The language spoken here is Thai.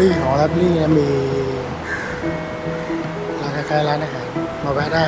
รี่หอรับรี่มีร้านคล้ายๆร้านอาหารมาแวะได้